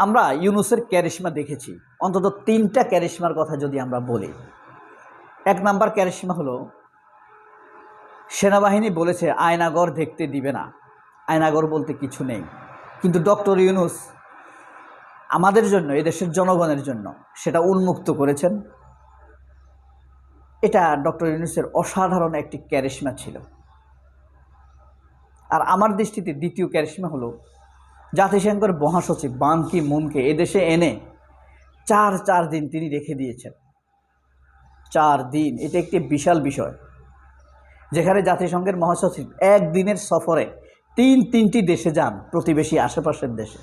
আমরা ইউনুসের ক্যারিশমা দেখেছি। অন্তত তিনটা ক্যারিশমার কথা যদি আমরা বলি। এক নাম্বার ক্যারিশমা হলো, সেনাবাহিনী বলেছে, আয়নাগর দেখতে দিবে না। আয়নাগর বলতে কিছু নেই। কিন্তু ডক্টর ইউনুস আমাদের জন্য, এদেশের জনগণের জন্য সেটা উন্মুক্ত করেছেন। এটা ডক্টর ইউনুসের অসাধারণ একটি ক্যারিশমা ছিল। আর আমার দৃষ্টিতে দ্বিতীয় ক্যারিশমা হলো জাতিসংঘের মহাসচিব বান কি মুনকে এদেশে এনে চার চার দিন তিনি রেখে দিয়েছেন। চার দিন, এটা একটি বিশাল বিষয়। যেখানে জাতিসংঘের মহাসচিব একদিনের সফরে তিন, তিনটি দেশে যান প্রতিবেশী আশেপাশের দেশে।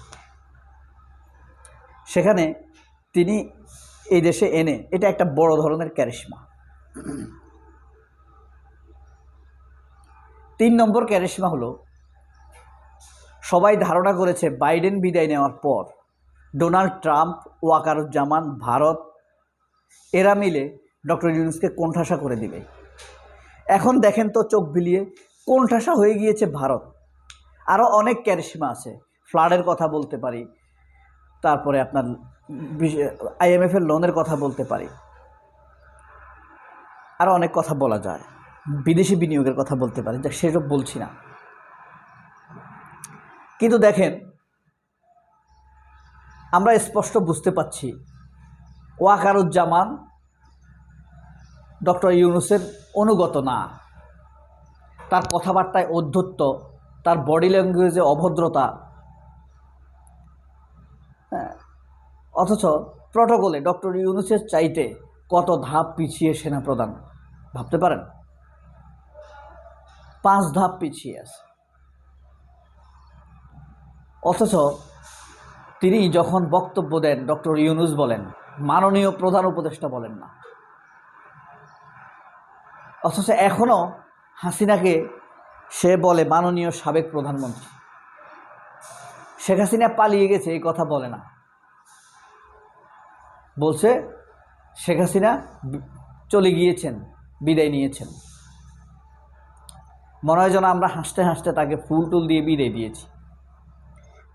সেখানে তিনি এই দেশে এনে, এটা একটা বড় ধরনের ক্যারিশমা। তিন নম্বর ক্যারিশমা হলো সবাই ধারণা করেছে বাইডেন বিদায় নেওয়ার পর ডোনাল্ড ট্রাম্প, ওয়াকারুজ্জামান, ভারত, এরা মিলে ডক্টর ইউনুসকে কোণঠাসা করে দিবে। এখন দেখেন তো চোখ বিলিয়ে কোণঠাসা হয়ে গিয়েছে ভারত। আরও অনেক ক্যারিশমা আছে। ফ্লাডের কথা বলতে পারি, তারপরে আপনার আইএমএফের লোনের কথা বলতে পারি। আরও অনেক কথা বলা যায়। বিদেশি বিনিয়োগের কথা বলতে পারি যা সেসব বলছি না। কিন্তু দেখেন আমরা স্পষ্ট বুঝতে পাচ্ছি ওয়াকারুজ্জামান ডক্টর ইউনুসের অনুগত না। তার কথাবার্তায় অধ্যত্ব তার বডি ল্যাঙ্গুয়েজে অভদ্রতা। হ্যাঁ, অথচ প্রটোকলে ডক্টর ইউনুসের চাইতে কত ধাপ পিছিয়ে সেনাপ্রধান ভাবতে পারেন? পাঁচ ধাপ পিছিয়ে আছে। অথচ তিনি যখন বক্তব্য দেন ডক্টর ইউনুস বলেন, মাননীয় প্রধান উপদেষ্টা বলেন না। অথচ এখনও হাসিনাকে সে বলে মাননীয় সাবেক প্রধানমন্ত্রী। শেখ হাসিনা পালিয়ে গেছে, এই কথা বলে না। বলছে, শেখ হাসিনা চলে গিয়েছেন, বিদায় নিয়েছেন। মনে হয় যেন আমরা হাসতে হাসতে তাকে ফুল টুল দিয়ে বিদায় দিয়েছি।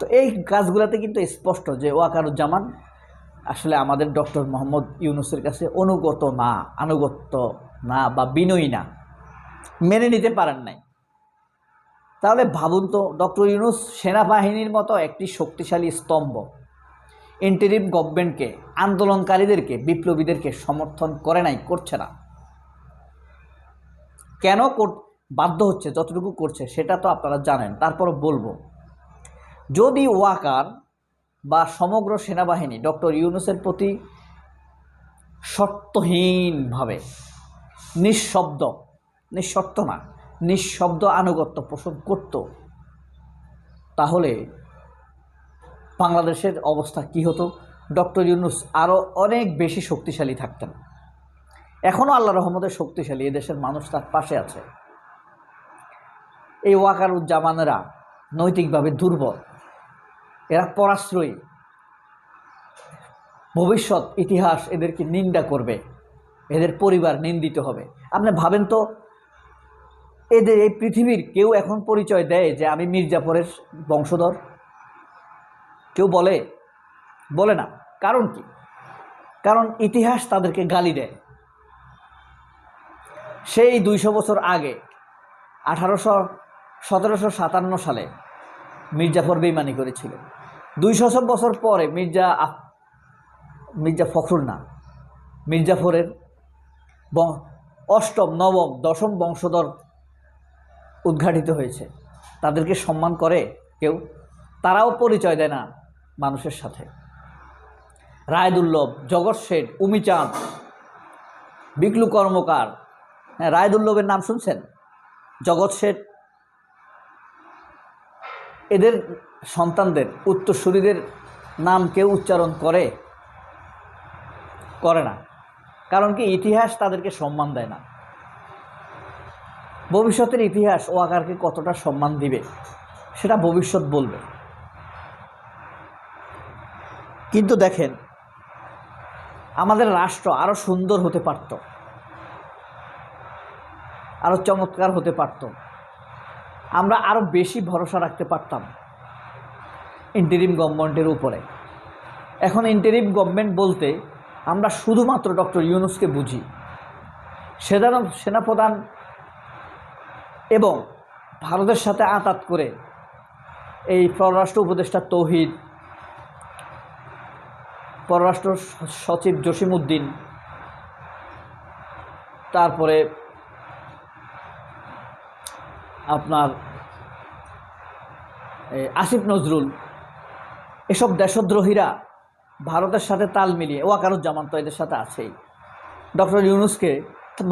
তো এই কাজগুলোতে কিন্তু স্পষ্ট যে ওয়াকারুজ্জামান আসলে আমাদের ডক্টর মোহাম্মদ ইউনুসের কাছে অনুগত না, আনুগত্য না বা বিনয়ী না। মেনে নিতে পারেন নাই। তাহলে ভাবুন তো, ডক্টর ইউনুস সেনাবাহিনীর মতো একটি শক্তিশালী স্তম্ভ ইন্টারিম গভর্নমেন্টকে আন্দোলনকারীদেরকে, বিপ্লবীদেরকে সমর্থন করে নাই, করছে না। কেন বাধ্য হচ্ছে, যতটুকু করছে, সেটা তো আপনারা জানেন। তারপরও বলব যদি ওয়াকার বা সমগ্র সেনাবাহিনী ডক্টর ইউনুসের প্রতি শর্তহীনভাবে, নিঃশব্দ, নিঃশর্ত না, নিঃশব্দ আনুগত্য পোষণ করত, তাহলে বাংলাদেশের অবস্থা কি হতো? ডক্টর ইউনুস আরও অনেক বেশি শক্তিশালী থাকতেন। এখনও আল্লাহ রহমতের শক্তিশালী, এদেশের মানুষ তার পাশে আছে। এই ওয়াকারুজ্জামানেরা নৈতিকভাবে দুর্বল। এরা পরাশ্রয়ী। ভবিষ্যৎ, ইতিহাস এদেরকে নিন্দা করবে, এদের পরিবার নিন্দিত হবে। আপনি ভাবেন তো, এদের এই পৃথিবীর কেউ এখন পরিচয় দেয় যে আমি মির্জাফরের বংশধর? কেউ বলে? বলে না। কারণ কি? কারণ ইতিহাস তাদেরকে গালি দেয়। সেই দুইশো বছর আগে, আঠারোশো, সতেরোশো সাতান্ন সালে মির্জাফর বেইমানি করেছিল। দুইশো বছর পরে মির্জা মির্জা ফখরুল না, মির্জাফরের অষ্টম, নবম, দশম বংশধর উদ্ঘাটিত হয়েছে। তাদেরকে সম্মান করে কেউ, তারাও পরিচয় দেয় না মানুষের সাথে। রায়দুল্লভ, জগৎ শেঠ, উমিচাঁদ, বিকলু কর্মকার হ্যাঁ রায়দুল্লভের নাম শুনছেন? জগৎ শেঠ, এদের সন্তানদের উত্তরসূরিদের নাম কেউ উচ্চারণ করে করে না। কারণ কি? ইতিহাস তাদেরকে সম্মান দেয় না। ভবিষ্যতের ইতিহাস ও আকারকে কতটা সম্মান দিবে, সেটা ভবিষ্যৎ বলবে। কিন্তু দেখেন, আমাদের রাষ্ট্র আরও সুন্দর হতে পারত আরও চমৎকার হতে পারত। আমরা আরও বেশি ভরসা রাখতে পারতাম। ইন্টারিম গভর্নমেন্টের উপরে। এখন ইন্টারিম গভর্নমেন্ট বলতে আমরা শুধুমাত্র ডক্টর ইউনুসকে বুঝি। সেনা সেনাপ্রধান এবং ভারতের সাথে আতাত করে এই পররাষ্ট্র উপদেষ্টা তৌহিদ, পররাষ্ট্র সচিব জসিমউদ্দিন, তারপরে আপনার আসিফ নজরুল এসব দেশদ্রোহীরা ভারতের সাথে তাল মিলিয়ে, ওয়াকারুজ্জামান তো এদের সাথে আছেই। ডক্টর ইউনুসকে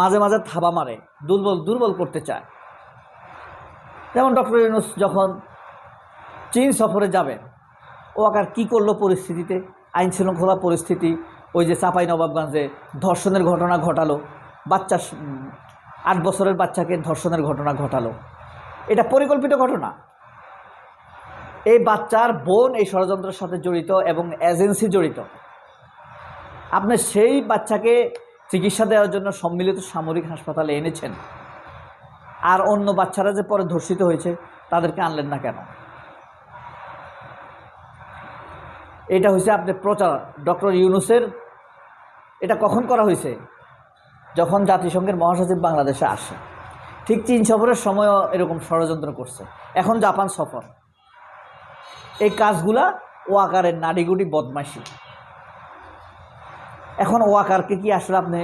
মাঝে মাঝে থাবা মারে, দুর্বল দুর্বল করতে চায়। যেমন ডক্টর ইউনুস যখন চীন সফরে যাবেন, ওয়াকার কি করল পরিস্থিতিতে? আইন শৃঙ্খলা পরিস্থিতি, ওই যে চাপাই নবাবগঞ্জে ধর্ষণের ঘটনা ঘটালো, বাচ্চা আট বছরের বাচ্চাকে ধর্ষণের ঘটনা ঘটালো। এটা পরিকল্পিত ঘটনা। এই বাচ্চার বোন এই ষড়যন্ত্রের সাথে জড়িত এবং এজেন্সি জড়িত। আপনি সেই বাচ্চাকে চিকিৎসা দেওয়ার জন্য সম্মিলিত সামরিক হাসপাতালে এনেছেন। আর অন্য বাচ্চারা যে পরে ধর্ষিত হয়েছে, তাদেরকে আনলেন না কেন? এটা হয়েছে আপনি প্রচার। ডক্টর ইউনুসের এটা কখন করা হয়েছে? যখন জাতিসংঘের মহাসচিব বাংলাদেশে আসে। ঠিক চীন সফরের সময়ও এরকম ষড়যন্ত্র করছে। এখন জাপান সফর। এই কাজগুলা ওয়াকারের নাডিগুডি বদমাইশি। এখন ওয়াকারকে কি আসলে আপনি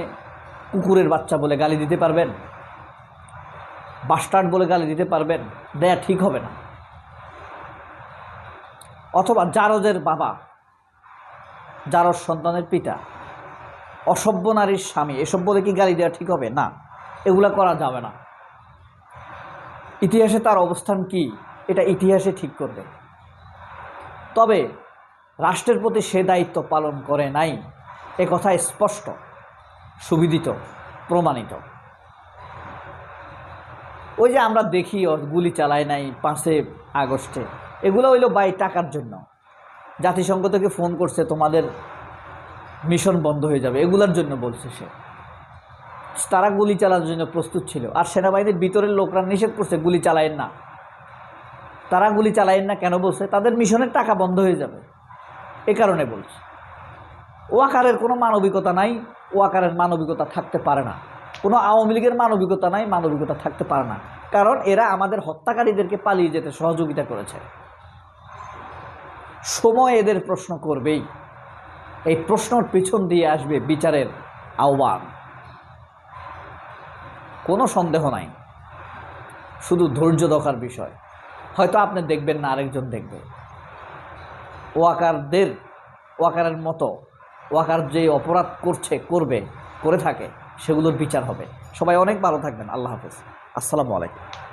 কুকুরের বাচ্চা বলে গালি দিতে পারবেন? বাস্টার্ড বলে গালি দিতে পারবেন? দেয়া ঠিক হবে না। অথবা জারজের বাবা, জারজ সন্তানের পিতা, অসভ্য নারীর স্বামী, এসব বলে কি গালি দেওয়া ঠিক হবে? না, এগুলা করা যাবে না। ইতিহাসে তার অবস্থান কি? এটা ইতিহাসে ঠিক করবে। তবে রাষ্ট্রের প্রতি সে দায়িত্ব পালন করে নাই। এ কথা স্পষ্ট, সুবিদিত, প্রমাণিত। ওই যে আমরা দেখি গুলি চালায় নাই পাঁচে আগস্টে। এগুলো হইল বাই টাকার জন্য। জাতিসংঘ থেকে ফোন করছে, তোমাদের মিশন বন্ধ হয়ে যাবে। এগুলোর জন্য বলছে সে। তারা গুলি চালানোর জন্য প্রস্তুত ছিল। আর সেনাবাহিনীর ভিতরের লোকরা নিষেধ করছে, গুলি চালায় না। তারা গুলি চালায়েন না কেন বলছে? তাদের মিশনের টাকা বন্ধ হয়ে যাবে। এ কারণে বলছে। ওয়াকারের কোনো মানবিকতা নাই ওয়াকারের মানবিকতা থাকতে পারে না। কোনো আওয়ামী লীগের মানবিকতা নাই, মানবিকতা থাকতে পারে না। কারণ এরা আমাদের হত্যাকারীদেরকে পালিয়ে যেতে সহযোগিতা করেছে। সময় এদের প্রশ্ন করবেই। এই প্রশ্নর পিছন দিয়ে আসবে বিচারের আহ্বান। কোনো সন্দেহ নাই। শুধু ধৈর্য দরকার বিষয়। হয়তো আপনি দেখবেন না, আরেকজন দেখবে। ওয়াকারদের, ওয়াকারের মতো, ওয়াকার যে অপরাধ করছে, করবে, করে থাকে, সেগুলোর বিচার হবে। সবাই অনেক ভালো থাকবেন। আল্লাহ হাফেজ। আসসালামু আলাইকুম।